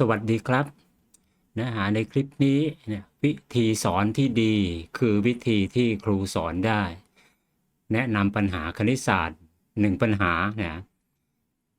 สวัสดีครับเนื้อหาในคลิปนี้เนี่ยวิธีสอนที่ดีคือวิธีที่ครูสอนได้ แนะนำปัญหาคณิตศาสตร์หนึ่งปัญหาเนะ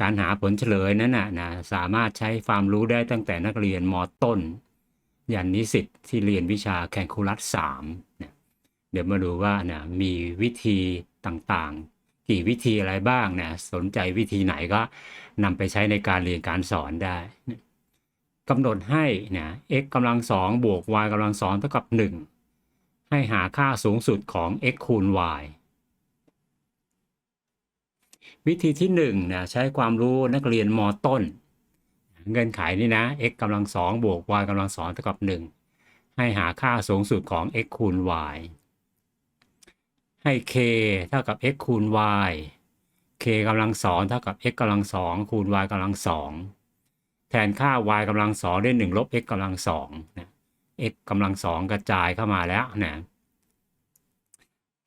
การหาผลเฉลยนั้นนะนะสามารถใช้ความรู้ได้ตั้งแต่นักเรียนมต้น ยันนิสิตที่เรียนวิชาแคลคูลัสสามนะเดี๋ยวมาดูว่านะมีวิธีต่างๆ กี่วิธีอะไรบ้างนะสนใจวิธีไหนก็นำไปใช้ในการเรียนการสอนได้ กำหนดให้นะ x กำลังสองบวก y กำลังสองเท่ากับ 1 ให้หาค่าสูงสุดของ x คูณ y วิธีที่1นะใช้ความรู้นักเรียนมต้น เงื่อนไขนี่นะ x กำลังสองบวก y กำลังสองเท่ากับ 1 ให้หาค่าสูงสุดของ x คูณ y ให้ k เท่ากับ x คูณ y k กำลังสองเท่ากับ x กำลังสองคูณ y กำลังสอง แทนค่า y กำลังสองด้วย1ลบ x กำลังสองนะ x กำลังสองกระจายเข้ามาแล้วนะ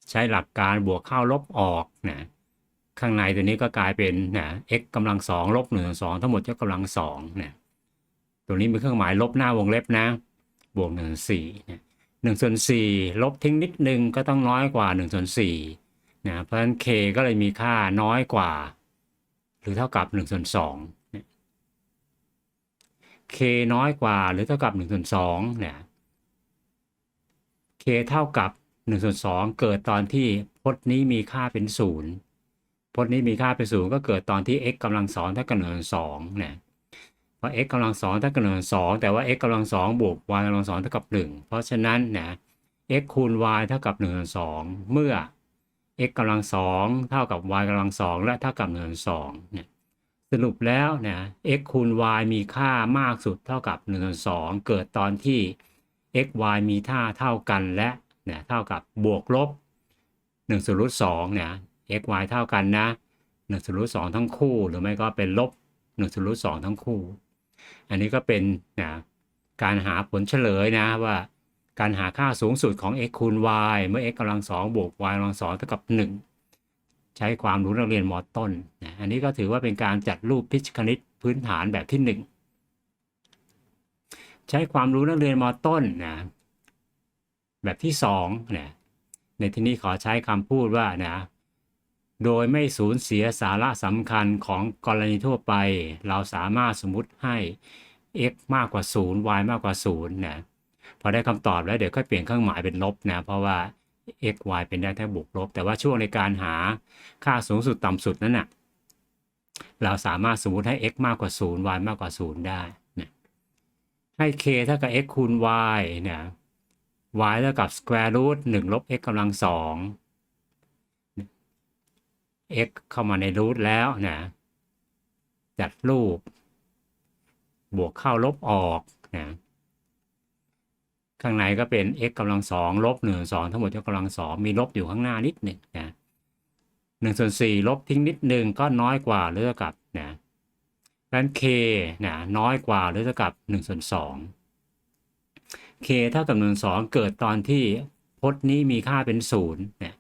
ใช้หลักการบวกเข้าลบออกนะข้างในตัวนี้ก็กลายเป็นนะ x กำลังสองลบหนึ่งสองทั้งหมดยกกำลังสองนะตัวนี้มีเครื่องหมายลบหน้าวงเล็บนะบวกหนึ่งสี่นะหนึ่งส่วนสี่ลบทิ้งนิดนึงก็ต้องน้อยกว่าหนึ่งส่วนสี่นะเพราะฉะนั้น k ก็เลยมีค่าน้อยกว่า หรือเท่ากับ1ส่วน2 k น้อยกว่าหรือเท่ากับ1ส่วน2เนี่ย k เท่ากับ1ส่วน2เกิดตอนที่พจน์นี้มีค่าเป็น 0พจน์นี้มีค่าเป็น 0 ก็เกิดตอนที่ x กำลัง2เท่ากับ1ส่วน2เนี่ยพรา x กำลัง2เท่ากับ1ส่วน2แต่ว่า x กำลัง2บวก y กำลัง2เท่ากับ 1 เพราะฉะนั้นนะ x คูณ y เท่ากับ1ส่วน2เมื่อ x กำลังสองเท่ากับ y กำลังสองและเท่ากับ1ส่วนสองเนี่ย สรุปแล้วนะ x คูณ y มีค่ามากสุดเท่ากับ1ส่วนสองเกิดตอนที่ x y มีค่าเท่ากันและเนี่ยเท่ากับบวกลบ1ส่วนรูทสองเนี่ย x y เท่ากันนะ1ส่วนรูทสองทั้งคู่ หรือไม่ก็เป็นลบ1ส่วนรูทสองทั้งคู่ อันนี้ก็เป็นนะการหาผลเฉลยนะว่าการหาค่าสูงสุดของ x คูณ y เมื่อ x กำลังสองบวก y กำลังสองเท่ากับ 1 ใช้ความรู้นักเรียนมต้นนะอันนี้ก็ถือว่าเป็นการจัดรูปพิชคณิตพื้นฐานแบบที่ 1 ใช้ความรู้นักเรียนมต้นนะแบบที่2นะในที่นี้ขอใช้คำพูดว่านะโดยไม่สูญเสียสาระสำคัญของกรณีทั่วไป เราสามารถสมมติให้ x มากกว่า 0 y มากกว่า0นะพอได้คำตอบแล้วเดี๋ยวค่อยเปลี่ยนเครื่องหมายเป็นลบนะเพราะว่า x y เป็นได้แค่บวกลบ แต่ว่าช่วงในการหาค่าสูงสุดต่ำสุดนั้นนะ่ะเราสามารถสมมติให้ x มากกว่า 0 y มากกว่า 0 ได้นะให้ k เท่ากับ x คูณ y เนี่ย y เท่ากับ square root 1ลบ x กำลังสอง x เข้ามาในรูทแล้วนะจัดรูป บวกเข้าลบออกนะ ข้างในก็เป็น x กำลังสองลบหนึ่งสองทั้งหมดยกกำลังสองมีลบอยู่ข้างหน้านิดหนึ่งนะหนึ่งส่วนสี่ลบทิ้งนิดหนึ่งก็น้อยกว่าหรือเท่ากับนะดังนั้น k นะน้อยกว่าหรือเท่ากับหนึ่งส่วนสอง k เท่ากับหนึ่งสองเกิดตอนที่พจน์นี้มีค่าเป็นศูนย์เนี่ย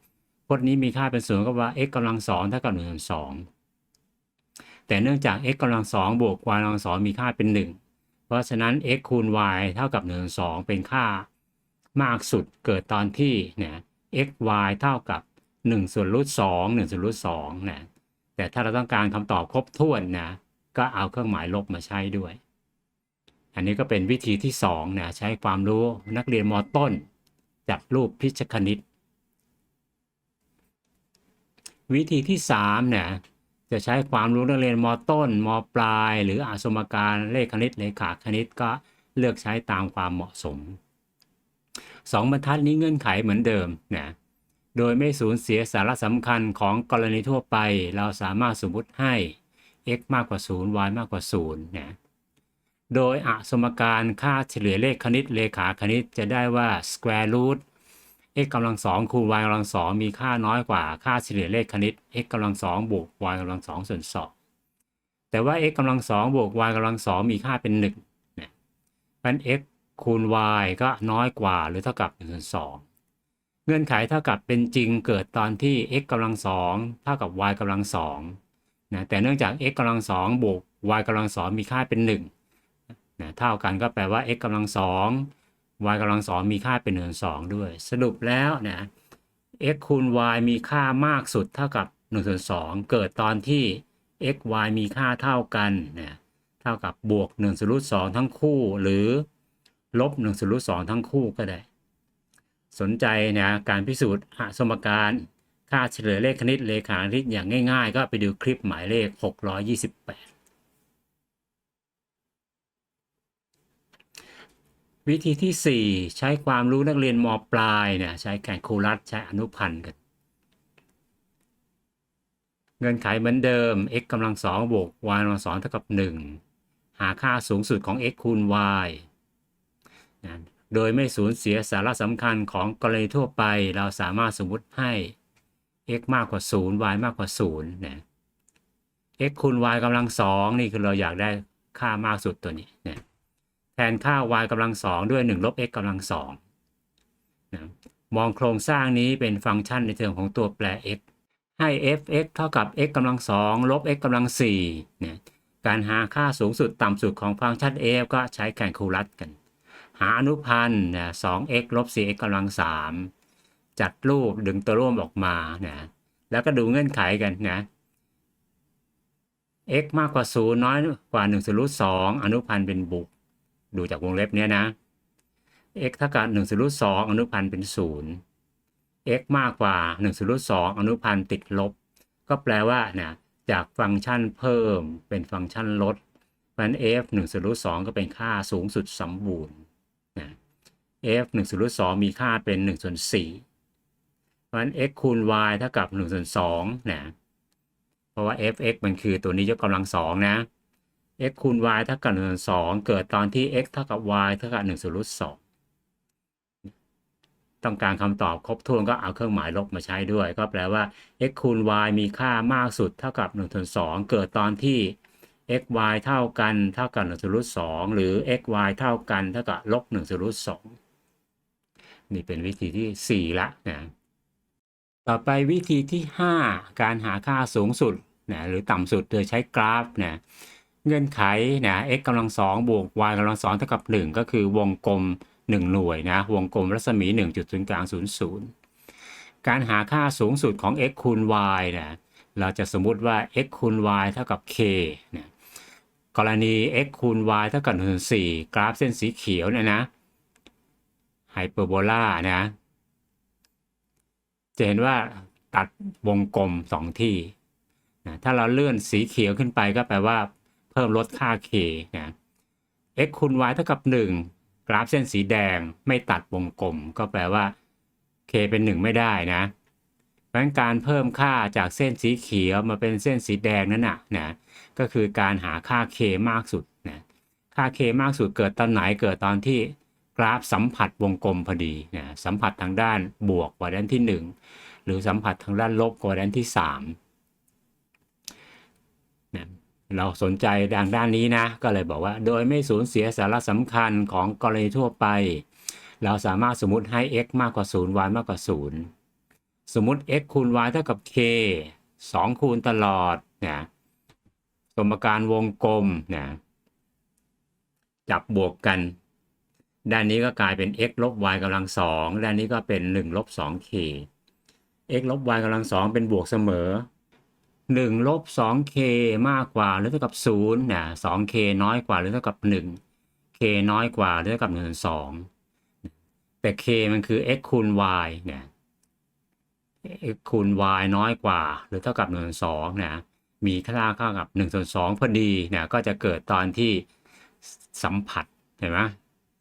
พจน์นี้มีค่าเป็นศูนย์ก็ว่า x กำลังสองเท่ากับหนึ่งส่วนสองแต่เนื่องจาก x กำลังสองบวก y กำลังสองมีค่าเป็นหนึ่ง ราะฉะนั้น x คูณ y เท่ากับ1 2 เป็นค่ามากสุดเกิดตอนที่เนี่ย x y เท่ากับ 1 ส่วนรูท2 1ส่วนรูท2นะแต่ถ้าเราต้องการคำตอบครบถ้วนนะก็เอาเครื่องหมายลบมาใช้ด้วย อันนี้ก็เป็นวิธีที่2นะใช้ความรู้นักเรียนมต้น จัดรูปพิชคณิต วิธีที่3เนี่ย จะใช้ความรู้นักเรียนมต้นมปลาย หรืออาสมการเลขคณิตเลขาคณิตก็เลือกใช้ตามความเหมาะสมสองบรรทัดนี้เงื่อนไขเหมือนเดิมนะโดยไม่สูญเสียสาระสำคัญของกรณีทั่วไป เราสามารถสมมติให้ x มากกว่า 0 y มากกว่า0นะโดยอสมการค่าเฉลี่ยเลขคณิตเลขาคณิตจะได้ว่า square root x กำลังสองคูณ y กำลังสองมีค่าน้อยกว่าค่าเฉลี่ยเลขคณิต x กำลังสองบวก y กำลังสองส่วนสองแต่ว่า x กำลังสองบวก y กำลังสองมีค่าเป็นหนึ่งเนี่ยเพราะ x คูณ y ก็น้อยกว่าหรือเท่ากับ1ส่วนสองเงื่อนไขเท่ากับเป็นจริงเกิดตอนที่ x กำลังสองเท่ากับ y กำลังสองนะแต่เนื่องจาก x กำลังสองบวก y กำลังสองมีค่าเป็น1นะเท่ากันก็แปลว่า x กำลังสอง y กำลังสองมีค่าเป็น1ส่วนสองด้วย สรุปแล้วนะ x คูณ y มีค่ามากสุดเท่ากับ1ส่วนสองเกิดตอนที่ x y มีค่าเท่ากันนะเท่ากับบวก1ส่วนรูทสองทั้งคู่หรือลบ1ส่วนรูทสองทั้งคู่ก็ได้ สนใจนะการพิสูจน์สมการค่าเฉลยเลขคณิตเลขาคณิตอย่างง่าย ๆ ก็ไปดูคลิปหมายเลข 628 วิธีที่ 4 ใช้ความรู้นักเรียนมปลายเนี่ยใช้แคลคูลัสใช้อนุพันธ์กัน เงื่อนไขเหมือนเดิม x กำลังสองบวก y กำลังสองเท่ากับ 1 หาค่าสูงสุดของ x คูณ y นะโดยไม่สูญเสียสาระสำคัญของกรณีทั่วไป เราสามารถสมมติให้ x มากกว่า 0 y มากกว่า0นะ x คูณ y กำลังสองนี่คือเราอยากได้ค่ามากสุดตัวนี้นะ นค่า y กำลังสองด้วย1ลบ x กำลังสองนะมองโครงสร้างนี้เป็นฟังก์ชันในเทอมของตัวแปร x ให้ f(x) เท่ากับ x กำลังสองลบ x กำลังสี่เนี่ยการหาค่าสูงสุดต่ำสุดของฟังก์ชัน f ก็ใช้แคลคูลัสกัน หาอนุพันธ์นะ 2x ลบ 4x กำลังสามจัดรูปดึงตัวร่วมออกมานะแล้วก็ดูเงื่อนไขกันนะ x มากกว่า 0 น้อยกว่า1ส่วนรูท2อนุพันธ์เป็นบวก ดูจากวงเล็บเนี้ยนะ x เท่ากับ1ส่วนรูท2อนุพันธ์เป็น 0 x มากกว่า1ส่วนรูท2อนุพันธ์ติดลบ ก็แปลว่าเนะจากฟังก์ชันเพิ่มเป็นฟังก์ชันลดเพราะนั้น f 1ส่วนรูท2ก็เป็นค่าสูงสุดสมบูรณ์นะ f 1ส่วนรูท2มีค่าเป็น1ส่วน4เพราะนั้น x คูณ y เท่ากับ1ส่วน2นะเพราะว่า f(x) มันคือตัวนี้ยกกำลังสองนะ x คูณ y เท่ากับ1ส่วนสองเกิดตอนที่ x เท่ากับ y เท่ากับ1ส่วนรูทสองต้องการคำตอบครบถ้วนก็เอาเครื่องหมายลบมาใช้ด้วย ก็แปลว่า x คูณ y มีค่ามากสุดเท่ากับ1ส่วนสองเกิดตอนที่ x y เท่ากันเท่ากับ1ส่วนรูทสองหรือ x y เท่ากันเท่ากับลบ1ส่วนรูทสองนี่เป็นวิธีที่ 4 ละนะต่อไปวิธีที่ 5 การหาค่าสูงสุดนะหรือต่ำสุดโดยใช้กราฟนะ เงื่อนไขนะ x กำลังสองบวก y กำลังสองเท่ากับ 1 ก็คือวงกลม 1 หน่วยนะ วงกลมรัศมี 1 จุดศูนย์กลาง0 0 การหาค่าสูงสุดของ x คูณ y นะเราจะสมมุติว่า x คูณ y เท่ากับ k นะกรณี x คูณ y เท่ากับ1ส่วน4กราฟเส้นสีเขียวเนี่ยนะไฮเปอร์โบลานะ จะเห็นว่าตัดวงกลมสองที่นะถ้าเราเลื่อนสีเขียวขึ้นไปก็แปลว่า เพิ่มลดค่า k นะ x คูณ y เท่ากับ 1 กราฟเส้นสีแดงไม่ตัดวงกลม ก็แปลว่า k เป็น 1 ไม่ได้นะเพราะฉะนั้นการเพิ่มค่าจากเส้นสีเขียวมาเป็นเส้นสีแดงนั่นนะนะก็คือการหาค่า k มากสุดนะค่า k มากสุดเกิดตอนไหนเกิดตอนที่กราฟสัมผัสวงกลมพอดีนะสัมผัสทางด้านบวกกว่าด้านที่ 1 หรือสัมผัสทางด้านลบกว่าด้านที่ 3 เราสนใจทางด้านนี้นะ ก็เลยบอกว่า โดยไม่สูญเสียสาระสำคัญของกรณีทั่วไป เราสามารถสมมติให้ x มากกว่า 0 y มากกว่า 0 สมมติ x คูณ y เท่ากับ k 2 คูณตลอดนะสมการวงกลมนะจับบวกกัน ด้านนี้ก็กลายเป็น x ลบ y กำลังสองด้านนี้ก็เป็น1ลบ 2k x ลบ y กำลังสองเป็นบวกเสมอ 1ลบ 2k มากกว่าหรือเท่ากับ0นะ 2k น้อยกว่าหรือเท่ากับ 1 k น้อยกว่าหรือเท่ากับ1 2แต่ k มันคือ x คูณ y เนี่ย x คูณ y น้อยกว่า หรือเท่ากับ1 2นะมีค่าเท่ากับ1ส่วน2พอดีเนี่ยก็จะเกิดตอนที่สัมผัสเห็นไหม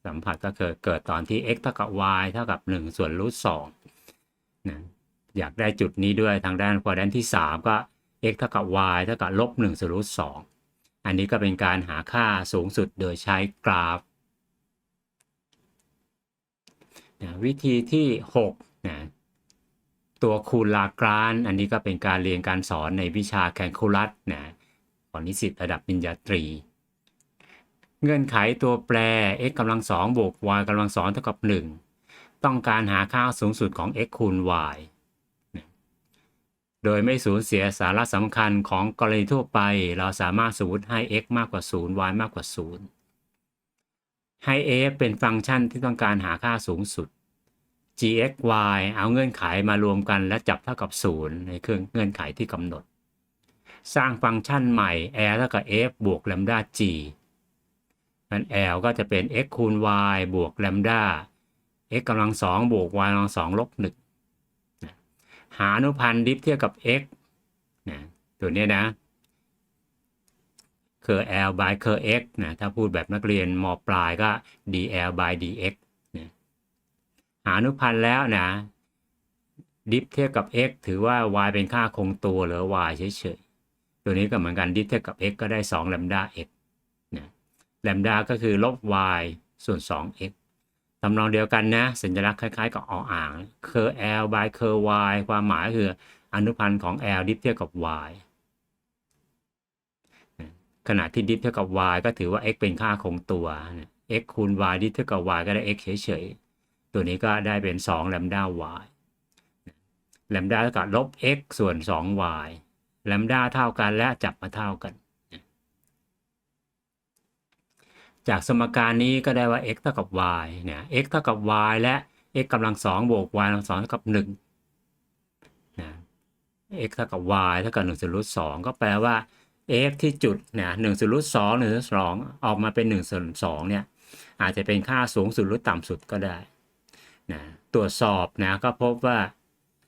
สัมผัสก็คือเกิดตอนที่ x เท่ากับ y เท่ากับ 1 ส่วนรูท2นะอยากได้จุดนี้ด้วยทางด้านควอดแดนที่ 3 ก็ x เท่ากับ y เท่ากับลบ1ส่วนรูท2อันนี้ก็เป็นการหาค่าสูงสุดโดยใช้กราฟนะวิธีที่6นะตัวคูณลากรานอันนี้ก็เป็นการเรียนการสอนในวิชาแคลคูลัสนะของนิสิตระดับปริญญาตรี เงื่อนไขตัวแปร x กำลังสองบวก y กำลังสองเท่ากับ 1 ต้องการหาค่าสูงสุดของ x คูณ y โดยไม่สูญเสียสาระสำคัญของกรณีทั่วไป เราสามารถสมมติให้ x มากกว่า 0 y มากกว่า 0 ให้ f เป็นฟังก์ชันที่ต้องการหาค่าสูงสุด g x y เอาเงื่อนไขมารวมกันและจับเท่ากับ 0 ในเครื่องเงื่อนไขที่กำหนด สร้างฟังก์ชันใหม่ l เท่ากับ f บวก lambda g นั้น l ก็จะเป็น x คูณ y บวก lambda x กำลังสองบวก y กำลังสองลบหนึ่ง หาอนุพันธ์ดิฟเทียบกับ x นะตัวนี้นะคือ l by คือ x นะถ้าพูดแบบนักเรียนมปลายก็ dl by dx นะหาอนุพันธ์แล้วนะ ดิฟเทียบกับ x ถือว่า y เป็นค่าคงตัวหรือ y เฉยๆ ตัวนี้ก็เหมือนกันดิฟเทียบกับ x ก็ได้2 lambda x นะ lambda ก็คือลบ y ส่วน 2x ตำนองเดียวกันนะ สัญลักษณ์คล้ายๆ กับออ่าง เคือ l by คือ y ความหมายคืออนุพันธ์ของ l ดิฟเทียบกับ y ขณะที่ดิฟเท่ากับ y ก็ถือว่า x เป็นค่าคงตัว x คูณ y ดิฟเท่ากับ y ก็ได้ x เฉยๆ ตัวนี้ก็ได้เป็น2 lambda y lambda เท่ากับลบ x ส่วน 2y lambda เท่ากันและจับมาเท่ากัน จากสมการนี้ก็ได้ว่า x เท่ากับ y เนี่ย x เท่ากับ y และ x กำลัง2บวก y กำลัง2เท่ากับ1นะ x เท่ากับ y เท่ากับ1ส่วนรูท2ก็แปลว่า f ที่จุดเนี่ย1ส่วนรูท2 1ส่วน2องออกมาเป็น1ส่วน2เนี่ยอาจจะเป็นค่าสูงสุดหรือต่ำสุดก็ได้นะตรวจสอบนะก็พบว่า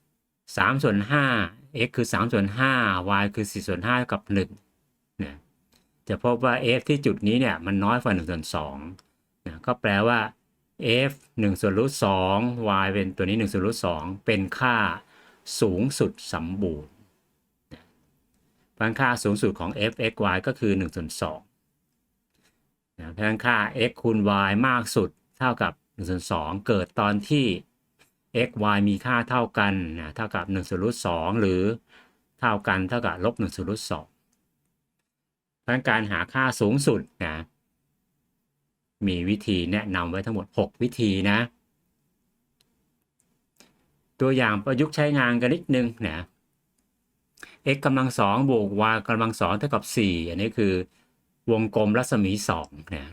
3ส่วน5 x คือ3ส่วน5 y คือ4ส่วน5เท่ากับ1นะ จะพบว่า f ที่จุดนี้เนี่ยมันน้อยกว่า1ส่วน2นะก็แปลว่า f 1ส่วนรูท2 y เป็นตัวนี้1ส่วนรูท2เป็นค่าสูงสุดสมบูรณ์พันค่าสูงสุดของ f x y ก็คือ1ส่วน2นะพันค่า x คูณ y มากสุดเท่ากับ1ส่วน2เกิดตอนที่ x y มีค่าเท่ากันนะเท่ากับ1ส่วนรูท2หรือเท่ากันเท่ากับลบ1ส่วนรูท2 เพราะฉะนั้นการหาค่าสูงสุดนะมีวิธีแนะนำไว้ทั้งหมด 6 วิธีนะ ตัวอย่างประยุกต์ใช้งานกันนิดนึงนะ x กำลังสองบวก y กำลังสองเท่ากับสี่อันนี้คือวงกลมรัศมีสองนะ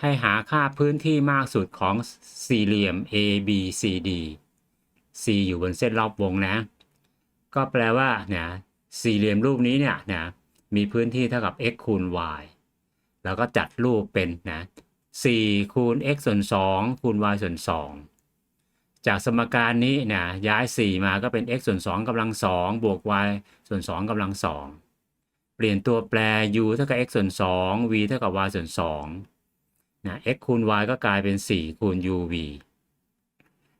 ให้หาค่าพื้นที่มากสุดของสี่เหลี่ยม A B C D C อยู่บนเส้นรอบวงนะ ก็แปลว่าเนะ สี่เหลี่ยมรูปนี้เนี่ยนะมีพื้นที่เท่ากับ x คูณ y แล้วก็จัดรูปเป็นนะ4คูณ x ส่วน 2 คูณ y ส่วน 2 จากสมการนี้นะย้าย 4 มาก็เป็น x ส่วน2กำลัง 2 บวก y ส่วน 2กำลัง 2 เปลี่ยนตัวแปร u เท่ากับ x ส่วน 2 v เท่ากับ y ส่วน2นะ x คูณ y ก็กลายเป็น 4 คูณ uv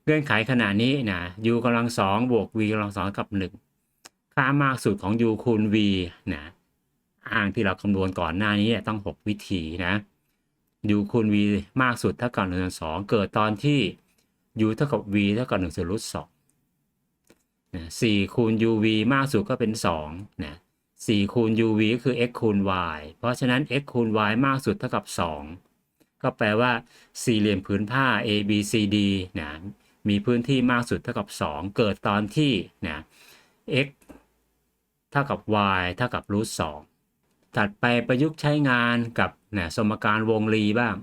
เงื่อนไขขณะนี้นะ u กำลัง 2 บวก v กำลัง 2 กับ 1 ค่ามากสุดของ u คูณ v นะอ้างที่เราคำนวณก่อนหน้านี้ต้อง 6 วิธีนะ u คูณ v มากสุดเท่ากับ1ส่วน2เกิดตอนที่ u เท่ากับ v เท่ากับ1ส่วนรูท2นะ4คูณ uv มากสุดก็เป็น2นะ4คูณ uv ก็คือ x คูณ y เพราะฉะนั้น x คูณ y มากสุดเท่ากับ 2 ก็แปลว่าสี่เหลี่ยมผืนผ้า ABCD นะมีพื้นที่มากสุดเท่ากับ 2 เกิดตอนที่นะ x เท่ากับ y เท่ากับรูท2ถัดไปประยุกต์ใช้งานกับนะสมการวงรีบ้าง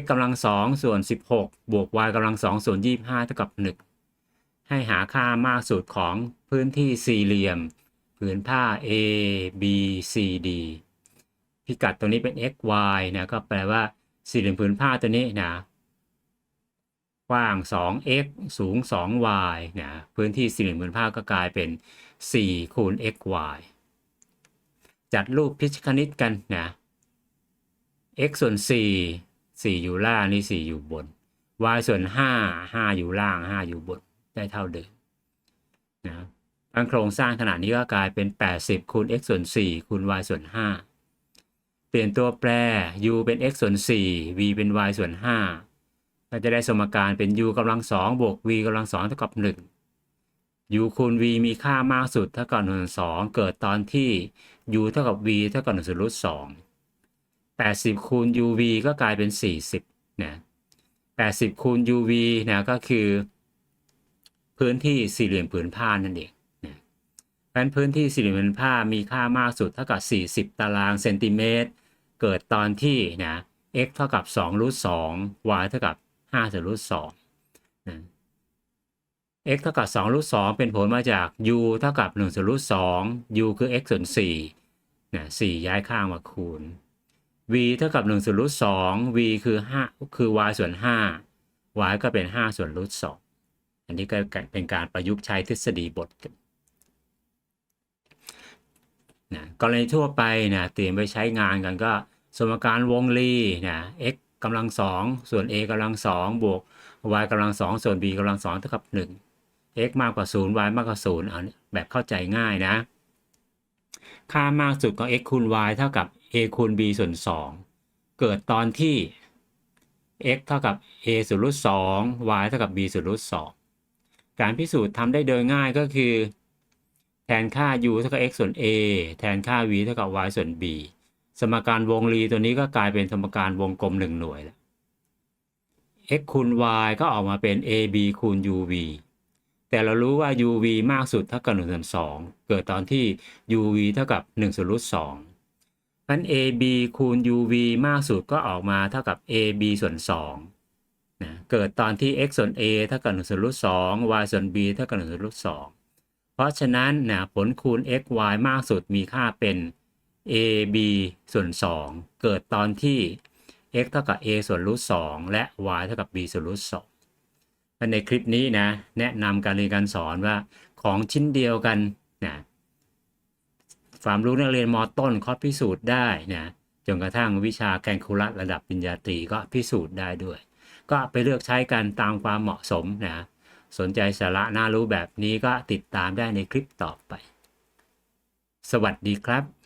x กำลัง2ส่วน 16 บวก y กำลัง2ส่วน 25 เท่ากับ 1 ให้หาค่ามากสุดของพื้นที่สี่เหลี่ยม ผืนผ้า A B C D พิกัดตัวนี้เป็น x y นะก็แปลว่าสี่เหลี่ยมผืนผ้าตัวนี้นะกว้าง 2x สูง 2y นะพื้นที่สี่เหลี่ยมผืนผ้าก็กลายเป็น 4 คูณ x y จัดรูปพิชคณิตกันนะ x ส่วน 4 4 อยู่ล่างนี่ 4 อยู่บน y ส่วน 5 5 อยู่ล่าง 5 อยู่บน ได้เท่าเดิมนะอันโครงสร้างขนาดนี้ก็กลายเป็น 80 คูณ x ส่วน 4 คูณ y ส่วน 5 เปลี่ยนตัวแปร u เป็น x ส่วน 4 v เป็น y ส่วน 5 ก็จะได้สมการเป็น u กำลัง 2 บวก v กำลัง 2 เท่ากับ 1 u คูณ v มีค่ามากสุดเท่ากับ1ส่วน2เกิดตอนที่ u เท่ากับ v เท่ากับ1ส่วนรูท2 80คูณ uv ก็กลายเป็น40นะ80คูณ uv นะก็คือ พื้นที่สี่เหลี่ยมผืนผ้านั่นเองนะเพราะฉะนั้นพื้นที่สี่เหลี่ยมผืนผ้ามีค่ามากสุดเท่ากับ40ตารางเซนติเมตร เกิดตอนที่นะ x เท่ากับ2รูท2 y เท่ากับ5ส่วนรูท2นะ x เท่ากับ2รูท2เป็นผลมาจาก u เท่ากับ1ส่วนรูท2 u คือ x ส่วน4นะ4ย้ายข้างมาคูณ v เท่ากับ1ส่วนรูท2 v คือ5คือ y ส่วน 5 y ก็เป็น 5 ส่วนรูท2อันนี้ก็เป็นการประยุกต์ใช้ทฤษฎีบทนะกรณีทั่วไปนะเตรียมไปใช้งานกันก็สมการวงรีนะ x กำลังสองส่วน a กำลังสองบวก y กำลังสองส่วน b กำลังสองเท่ากับ1 x มากกว่า 0 y มากกว่า 0 เอาแบบเข้าใจง่ายนะ ค่ามากสุดของ x คูณ y เท่ากับ a คูณ b ส่วน 2 เกิดตอนที่ x เท่ากับ a ส่วนรูท2 y เท่ากับ b ส่วนรูท2การพิสูจน์ทำได้โดยง่ายก็คือ แทนค่า u เท่ากับ x ส่วน a แทนค่า v เท่ากับ y ส่วน b สมการวงรีตัวนี้ก็กลายเป็นสมการวงกลม1หน่วยแล้ว x คูณ y ก็ออกมาเป็น ab คูณ uv แต่เรารู้ว่า uv มากสุดเท่ากับ1ส่วน2เกิดตอนที่ uv เท่ากับ1ส่วนรูท2งั้น ab คูณ uv มากสุดก็ออกมาเท่ากับ ab ส่วน2นะเกิดตอนที่ x ส่วน a เท่ากับ1ส่วนรูท2 y ส่วน b เท่ากับ1ส่วนรูท2เพราะฉะนั้นนะผลคูณ x y มากสุดมีค่าเป็น ab ส่วน 2 เกิดตอนที่ x เท่ากับ a ส่วนรูท2และ y เท่ากับ b ส่วนรูท2 ในคลิปนี้นะแนะนำการเรียนการสอนว่าของชิ้นเดียวกันนะความรู้นักเรียนมต้นเขาพิสูจน์ได้นะจนกระทั่งวิชาแคลคูลัสระดับปริญญาตรีก็พิสูจน์ได้ด้วย ก็ไปเลือกใช้กันตามความเหมาะสมนะสนใจสาระน่ารู้แบบนี้ก็ติดตามได้ในคลิปต่อไป สวัสดีครับ